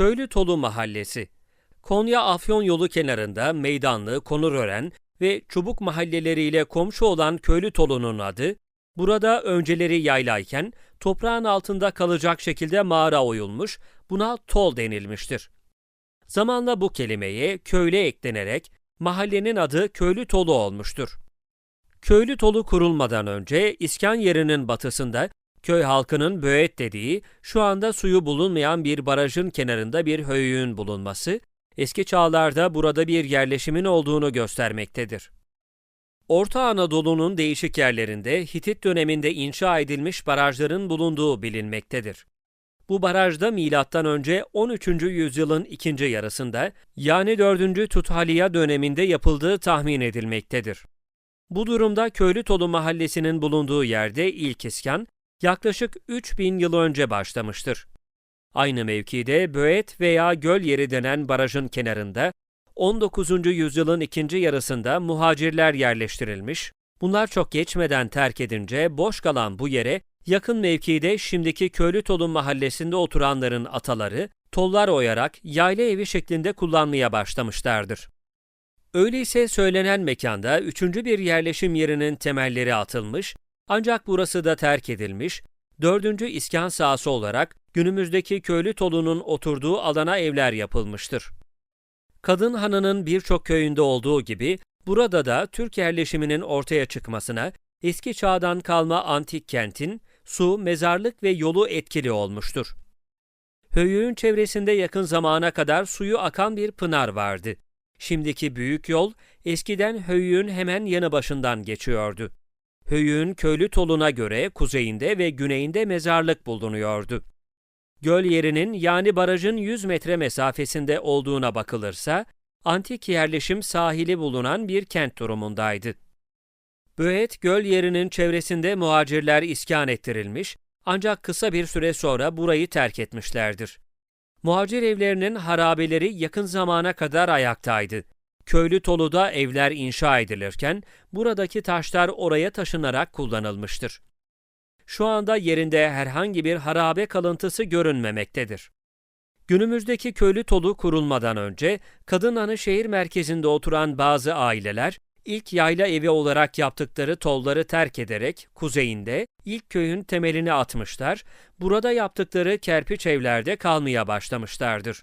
Köylü Tolu Mahallesi Konya Afyon yolu kenarında Meydanlı, Konurören ve Çubuk mahalleleriyle komşu olan Köylü Tolu'nun adı, burada önceleri yaylayken toprağın altında kalacak şekilde mağara oyulmuş, buna tol denilmiştir. Zamanla bu kelimeye köyle eklenerek mahallenin adı Köylü Tolu olmuştur. Köylü Tolu kurulmadan önce iskan yerinin batısında köy halkının böğet dediği, şu anda suyu bulunmayan bir barajın kenarında bir höyüğün bulunması, eski çağlarda burada bir yerleşimin olduğunu göstermektedir. Orta Anadolu'nun değişik yerlerinde Hitit döneminde inşa edilmiş barajların bulunduğu bilinmektedir. Bu barajda milattan önce 13. yüzyılın ikinci yarısında yani 4. Tuthaliya döneminde yapıldığı tahmin edilmektedir. Bu durumda Köylü Tolu mahallesinin bulunduğu yerde ilk iskan yaklaşık 3000 yıl önce başlamıştır. Aynı mevkide Böğet veya Göl Yeri denen barajın kenarında 19. yüzyılın ikinci yarısında muhacirler yerleştirilmiş, bunlar çok geçmeden terk edince boş kalan bu yere yakın mevkide şimdiki Köylü Tolu mahallesinde oturanların ataları tollar oyarak yayla evi şeklinde kullanmaya başlamışlardır. Öyleyse söylenen mekanda üçüncü bir yerleşim yerinin temelleri atılmış, ancak burası da terk edilmiş, dördüncü iskan sahası olarak günümüzdeki köylü tolunun oturduğu alana evler yapılmıştır. Kadın Hanı'nın birçok köyünde olduğu gibi burada da Türk yerleşiminin ortaya çıkmasına eski çağdan kalma antik kentin su, mezarlık ve yolu etkili olmuştur. Höyüğün çevresinde yakın zamana kadar suyu akan bir pınar vardı. Şimdiki büyük yol eskiden höyüğün hemen yanı başından geçiyordu. Höyüğün köylü toluna göre kuzeyinde ve güneyinde mezarlık bulunuyordu. Göl yerinin yani barajın 100 metre mesafesinde olduğuna bakılırsa, antik yerleşim sahili bulunan bir kent durumundaydı. Böğet göl yerinin çevresinde muhacirler iskan ettirilmiş, ancak kısa bir süre sonra burayı terk etmişlerdir. Muhacir evlerinin harabeleri yakın zamana kadar ayaktaydı. Köylü Tolu'da evler inşa edilirken buradaki taşlar oraya taşınarak kullanılmıştır. Şu anda yerinde herhangi bir harabe kalıntısı görünmemektedir. Günümüzdeki köylü Tolu kurulmadan önce Kadınanı şehir merkezinde oturan bazı aileler ilk yayla evi olarak yaptıkları tolları terk ederek kuzeyinde ilk köyün temelini atmışlar, burada yaptıkları kerpiç evlerde kalmaya başlamışlardır.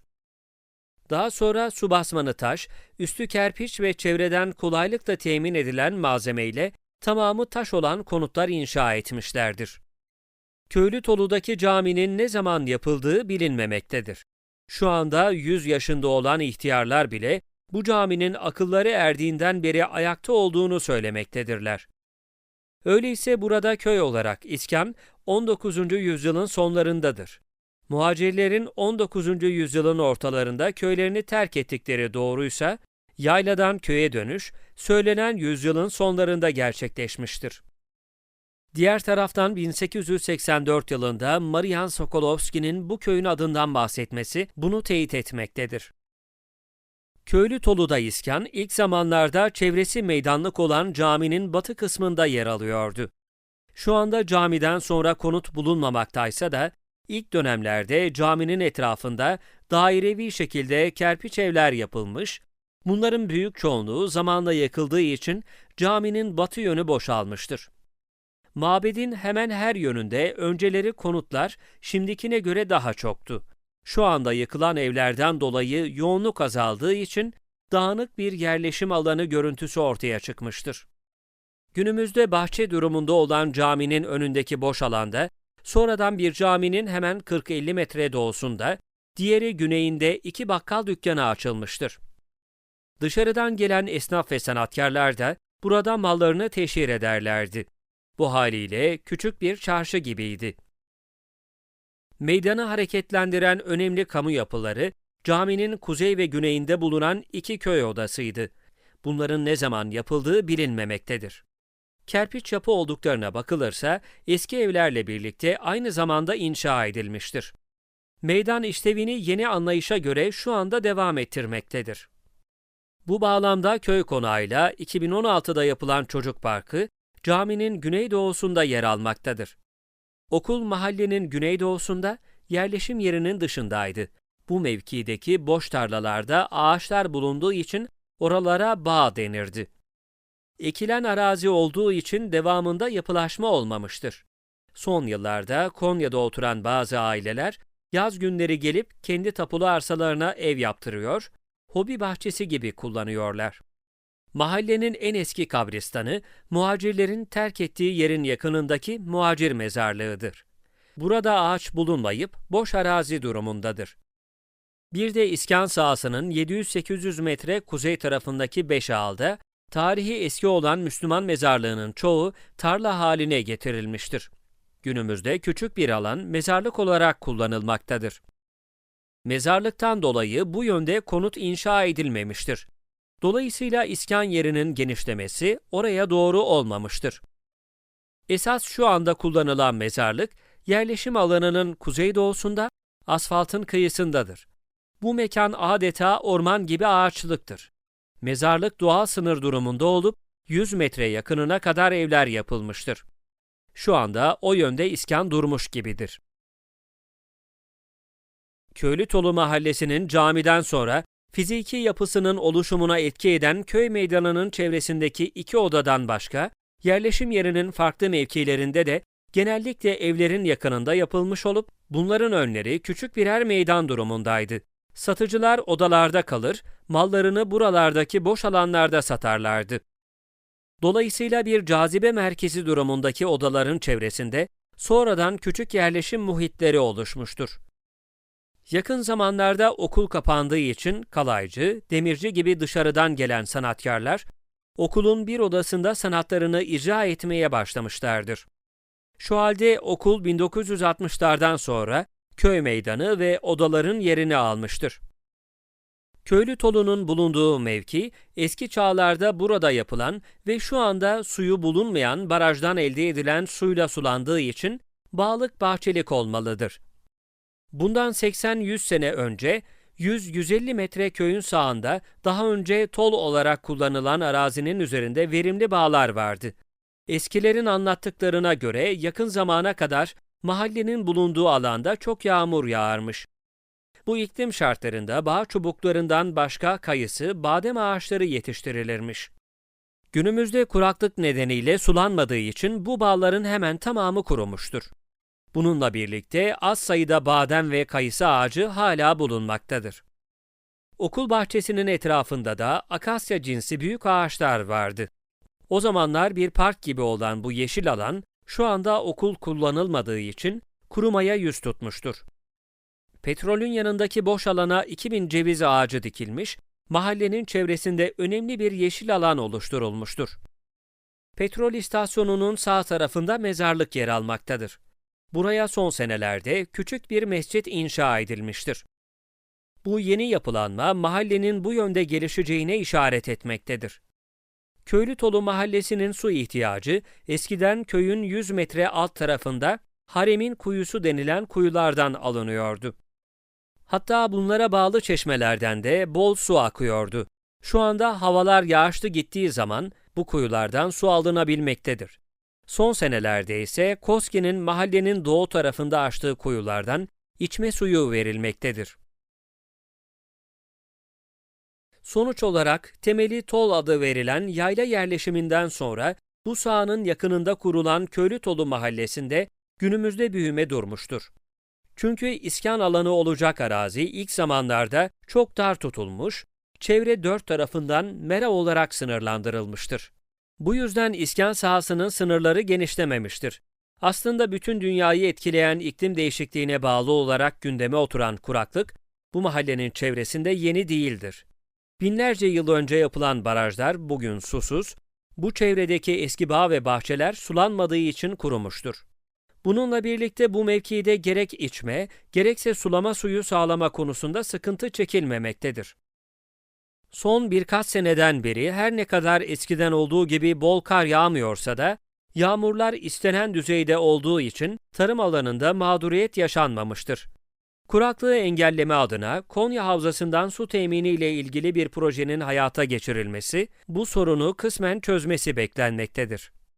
Daha sonra su basmanı taş, üstü kerpiç ve çevreden kolaylıkla temin edilen malzemeyle tamamı taş olan konutlar inşa etmişlerdir. Köylü Tolu'daki caminin ne zaman yapıldığı bilinmemektedir. Şu anda 100 yaşında olan ihtiyarlar bile bu caminin akılları erdiğinden beri ayakta olduğunu söylemektedirler. Öyleyse burada köy olarak iskan 19. yüzyılın sonlarındadır. Muhacirlerin 19. yüzyılın ortalarında köylerini terk ettikleri doğruysa, yayladan köye dönüş, söylenen yüzyılın sonlarında gerçekleşmiştir. Diğer taraftan 1884 yılında Marian Sokolovski'nin bu köyün adından bahsetmesi bunu teyit etmektedir. Köylü Tolu'da iskan ilk zamanlarda çevresi meydanlık olan caminin batı kısmında yer alıyordu. Şu anda camiden sonra konut bulunmamaktaysa da ilk dönemlerde caminin etrafında dairevi şekilde kerpiç evler yapılmış, bunların büyük çoğunluğu zamanla yakıldığı için caminin batı yönü boşalmıştır. Mabedin hemen her yönünde önceleri konutlar şimdikine göre daha çoktu. Şu anda yıkılan evlerden dolayı yoğunluk azaldığı için dağınık bir yerleşim alanı görüntüsü ortaya çıkmıştır. Günümüzde bahçe durumunda olan caminin önündeki boş alanda, sonradan bir caminin hemen 40-50 metre doğusunda, diğeri güneyinde iki bakkal dükkanı açılmıştır. Dışarıdan gelen esnaf ve sanatkarlar da burada mallarını teşhir ederlerdi. Bu haliyle küçük bir çarşı gibiydi. Meydanı hareketlendiren önemli kamu yapıları, caminin kuzey ve güneyinde bulunan iki köy odasıydı. Bunların ne zaman yapıldığı bilinmemektedir. Kerpiç yapı olduklarına bakılırsa eski evlerle birlikte aynı zamanda inşa edilmiştir. Meydan işlevini yeni anlayışa göre şu anda devam ettirmektedir. Bu bağlamda köy konağıyla 2016'da yapılan çocuk parkı caminin güneydoğusunda yer almaktadır. Okul mahallenin güneydoğusunda, yerleşim yerinin dışındaydı. Bu mevkideki boş tarlalarda ağaçlar bulunduğu için oralara bağ denirdi. Ekilen arazi olduğu için devamında yapılaşma olmamıştır. Son yıllarda Konya'da oturan bazı aileler yaz günleri gelip kendi tapulu arsalarına ev yaptırıyor, hobi bahçesi gibi kullanıyorlar. Mahallenin en eski kabristanı, muhacirlerin terk ettiği yerin yakınındaki muhacir mezarlığıdır. Burada ağaç bulunmayıp boş arazi durumundadır. Bir de iskan sahasının 700-800 metre kuzey tarafındaki Beşağal'da, tarihi eski olan Müslüman mezarlığının çoğu tarla haline getirilmiştir. Günümüzde küçük bir alan mezarlık olarak kullanılmaktadır. Mezarlıktan dolayı bu yönde konut inşa edilmemiştir. Dolayısıyla iskan yerinin genişlemesi oraya doğru olmamıştır. Esas şu anda kullanılan mezarlık, yerleşim alanının kuzeydoğusunda, asfaltın kıyısındadır. Bu mekan adeta orman gibi ağaçlıktır. Mezarlık doğal sınır durumunda olup 100 metre yakınına kadar evler yapılmıştır. Şu anda o yönde iskan durmuş gibidir. Köylütolu Mahallesi'nin camiden sonra fiziki yapısının oluşumuna etki eden köy meydanının çevresindeki iki odadan başka, yerleşim yerinin farklı mevkilerinde de genellikle evlerin yakınında yapılmış olup bunların önleri küçük birer meydan durumundaydı. Satıcılar odalarda kalır, mallarını buralardaki boş alanlarda satarlardı. Dolayısıyla bir cazibe merkezi durumundaki odaların çevresinde sonradan küçük yerleşim muhitleri oluşmuştur. Yakın zamanlarda okul kapandığı için kalaycı, demirci gibi dışarıdan gelen sanatkarlar okulun bir odasında sanatlarını icra etmeye başlamışlardır. Şu halde okul 1960'lardan sonra köy meydanı ve odaların yerini almıştır. Köylü Tolu'nun bulunduğu mevki, eski çağlarda burada yapılan ve şu anda suyu bulunmayan barajdan elde edilen suyla sulandığı için bağlık bahçelik olmalıdır. Bundan 80-100 sene önce 100-150 metre köyün sağında daha önce tol olarak kullanılan arazinin üzerinde verimli bağlar vardı. Eskilerin anlattıklarına göre yakın zamana kadar mahallenin bulunduğu alanda çok yağmur yağarmış. Bu iklim şartlarında bağ çubuklarından başka kayısı, badem ağaçları yetiştirilirmiş. Günümüzde kuraklık nedeniyle sulanmadığı için bu bağların hemen tamamı kurumuştur. Bununla birlikte az sayıda badem ve kayısı ağacı hala bulunmaktadır. Okul bahçesinin etrafında da akasya cinsi büyük ağaçlar vardı. O zamanlar bir park gibi olan bu yeşil alan şu anda okul kullanılmadığı için kurumaya yüz tutmuştur. Petrolün yanındaki boş alana 2000 ceviz ağacı dikilmiş, mahallenin çevresinde önemli bir yeşil alan oluşturulmuştur. Petrol istasyonunun sağ tarafında mezarlık yer almaktadır. Buraya son senelerde küçük bir mescit inşa edilmiştir. Bu yeni yapılanma mahallenin bu yönde gelişeceğine işaret etmektedir. Köylütolu mahallesinin su ihtiyacı eskiden köyün 100 metre alt tarafında Haremin kuyusu denilen kuyulardan alınıyordu. Hatta bunlara bağlı çeşmelerden de bol su akıyordu. Şu anda havalar yağışlı gittiği zaman bu kuyulardan su alınabilmektedir. Son senelerde ise Koski'nin mahallenin doğu tarafında açtığı kuyulardan içme suyu verilmektedir. Sonuç olarak temeli Tol adı verilen yayla yerleşiminden sonra bu sahanın yakınında kurulan Köylütolu mahallesinde günümüzde büyüme durmuştur. Çünkü iskan alanı olacak arazi ilk zamanlarda çok dar tutulmuş, çevre dört tarafından mera olarak sınırlandırılmıştır. Bu yüzden iskan sahasının sınırları genişlememiştir. Aslında bütün dünyayı etkileyen iklim değişikliğine bağlı olarak gündeme oturan kuraklık, bu mahallenin çevresinde yeni değildir. Binlerce yıl önce yapılan barajlar bugün susuz, bu çevredeki eski bağ ve bahçeler sulanmadığı için kurumuştur. Bununla birlikte bu mevkide gerek içme, gerekse sulama suyu sağlama konusunda sıkıntı çekilmemektedir. Son birkaç seneden beri her ne kadar eskiden olduğu gibi bol kar yağmıyorsa da, yağmurlar istenen düzeyde olduğu için tarım alanında mağduriyet yaşanmamıştır. Kuraklığı engelleme adına Konya Havzası'ndan su temini ile ilgili bir projenin hayata geçirilmesi, bu sorunu kısmen çözmesi beklenmektedir.